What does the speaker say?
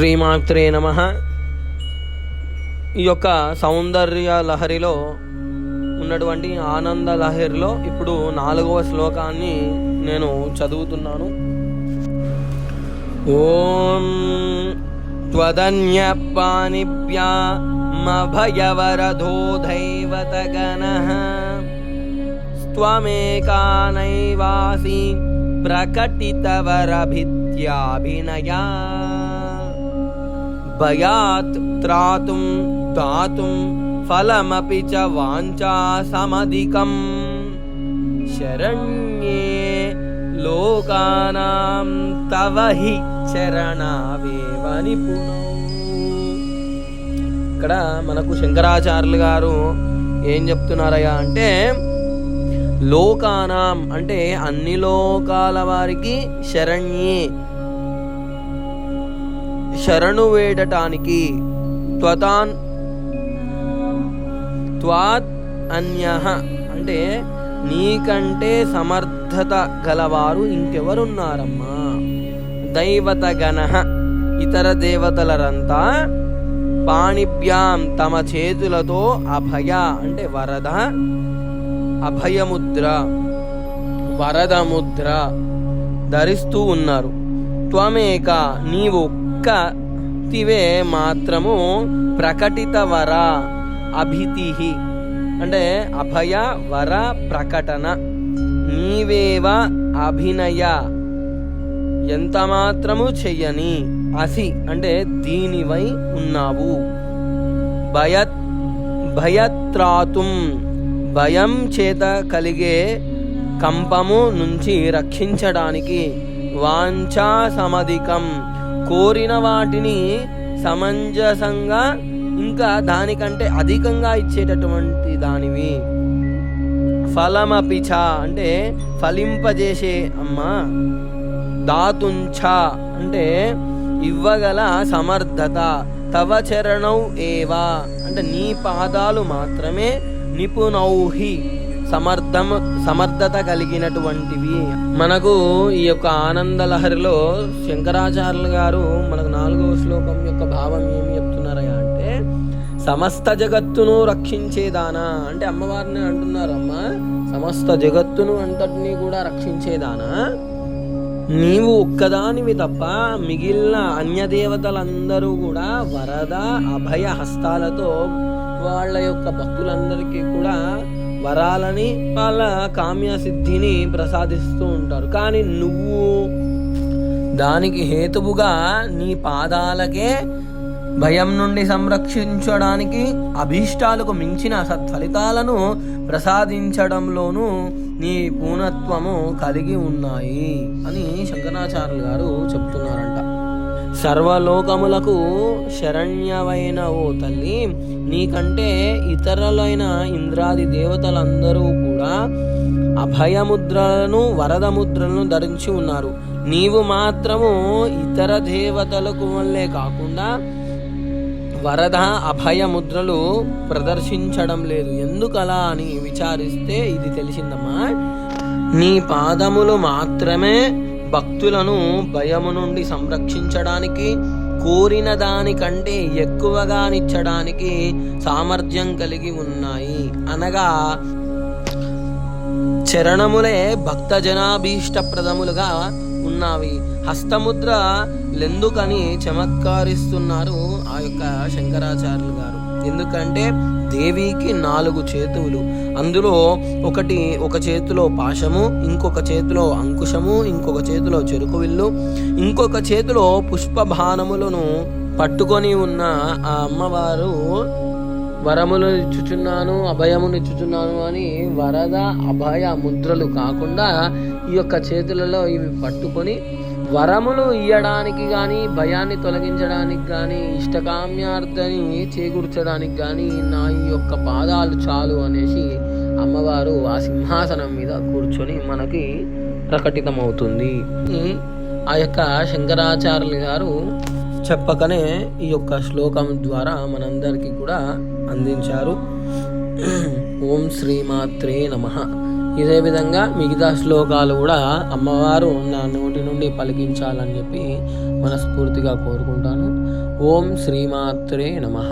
శ్రీమాత్రే నమ. ఈ యొక్క సౌందర్య లహరిలో ఉన్నటువంటి ఆనంద లహరిలో ఇప్పుడు నాలుగవ శ్లోకాన్ని నేను చదువుతున్నాను. ఓం త్వదన్య దైవతగణః స్వమేకానైవాసి ప్రకటితవరభిత్యాభినయా భయాత్ త్రాతుం దాతుం ఫలమపి చ వాంఛా సమధికం శరణ్యే లోకానాం తవ హి చరణావేవ నిపుణౌ ఇక్కడ మనకు శంకరాచార్యులు గారు ఏం చెప్తున్నారయ్యా అంటే లోకానాం అంటే అన్ని లోకాల వారికి శరణ్యే శరణు వేడటానికి త్వతాన్ త్వాత్ అన్య. అంటే నీకంటే సమర్థత గలవారు ఇంకెవరున్నారమ్మా? దైవత గణ ఇతర దేవతలరంతా పాణిభ్యాం తమ చేతులతో అభయ అంటే వరద అభయముద్ర వరదముద్ర ధరిస్తూ ఉన్నారు. త్వమేక నీవు ఒక్కతివే మాత్రము ప్రకటిత వర అభితి అంటే అభయ వర ప్రకటన నీవేవ అభినయ ఎంత మాత్రము చెయ్యని అసి అంటే దీనివై ఉన్నావు భయత్ భయత్రాతుం భయం చేత కలిగే కంపము నుంచి రక్షించడానికి వాంఛా సమధికం కోరిన వాటిని సమంజసంగా ఇంకా దానికంటే అధికంగా ఇచ్చేటటువంటి దానివి. ఫలమపిచ అంటే ఫలింపజేసే అమ్మా. దాతుంచ అంటే ఇవ్వగల సమర్థత. తవ చరణౌ ఏవా. అంటే నీ పాదాలు మాత్రమే నిపుణౌహి. సమర్థం సమర్థత కలిగినటువంటివి. మనకు ఈ యొక్క ఆనంద లహరిలో శంకరాచార్యులు గారు మనకు నాలుగవ శ్లోకం యొక్క భావం ఏమి చెప్తున్నారయ్యా అంటే సమస్త జగత్తును రక్షించేదానా అంటే అమ్మవారిని అంటున్నారమ్మ. సమస్త జగత్తును అంతటినీ కూడా రక్షించేదానా నీవు ఒక్కదానివి తప్ప మిగిలిన అన్యదేవతలందరూ కూడా వరద అభయ హస్తాలతో వాళ్ళ యొక్క భక్తులందరికీ కూడా వరాలని వాళ్ళ కామ్య సిద్ధిని ప్రసాదిస్తూ ఉంటారు. కానీ నువ్వు దానికి హేతువుగా నీ పాదాలకే భయం నుండి సంరక్షించడానికి అభీష్టాలకు మించిన సత్ఫలితాలను ప్రసాదించడంలోనూ నీ పూర్ణత్వము కలిగి ఉన్నాయి అని శంకరాచార్యులు గారు చెప్తున్నారంట. సర్వలోకములకు శరణ్యమైన ఓ తల్లి నీకంటే ఇతరులైన ఇంద్రాది దేవతలందరూ కూడా అభయముద్రలను వరదముద్రలను ధరించి ఉన్నారు. నీవు మాత్రము ఇతర దేవతలకు వల్లే కాకుండా వరద అభయ ముద్రలు ప్రదర్శించడం లేదు. ఎందుకలా అని విచారిస్తే ఇది తెలిసిందమ్మా. నీ పాదములు మాత్రమే భక్తులను భయము నుండి సంరక్షించడానికి కోరిన దానికంటే ఎక్కువగానిచ్చడానికి సామర్థ్యం కలిగి ఉన్నాయి. అనగా చరణములే భక్త జనాభీష్టప్రదములుగా ఉన్నవి. హస్తముద్ర లెందుకని చమత్కారిస్తున్నారు ఆ యొక్క శంకరాచార్యులు గారు. ఎందుకంటే దేవికి నాలుగు చేతువులు. అందులో ఒకటి ఒక చేతిలో పాశము ఇంకొక చేతిలో అంకుశము ఇంకొక చేతిలో చెరుకు విల్లు ఇంకొక చేతిలో పుష్పభానములను పట్టుకొని ఉన్న ఆ అమ్మవారు వరములు ఇచ్చుచున్నాను అభయమును ఇచ్చుచున్నాను అని వరద అభయ ముద్రలు కాకుండా ఈ యొక్క చేతులలో ఇవి పట్టుకొని వరములు ఇయ్యడానికి కానీ భయాన్ని తొలగించడానికి కానీ ఇష్టకామ్యార్థని చేకూర్చడానికి కానీ నా ఈ యొక్క పాదాలు చాలు అనేసి అమ్మవారు ఆ సింహాసనం మీద కూర్చొని మనకి ప్రకటితమవుతుంది. ఆ యొక్క శంకరాచార్యులు గారు చెప్పకనే ఈ యొక్క శ్లోకం ద్వారా మనందరికీ కూడా అందించారు. ఓం శ్రీమాత్రే నమ. ఇదే విధంగా మిగతా శ్లోకాలు కూడా అమ్మవారు నా నోటి నుండి పలికించాలని చెప్పి మనస్ఫూర్తిగా కోరుకుంటాను. ఓం శ్రీమాత్రే నమః.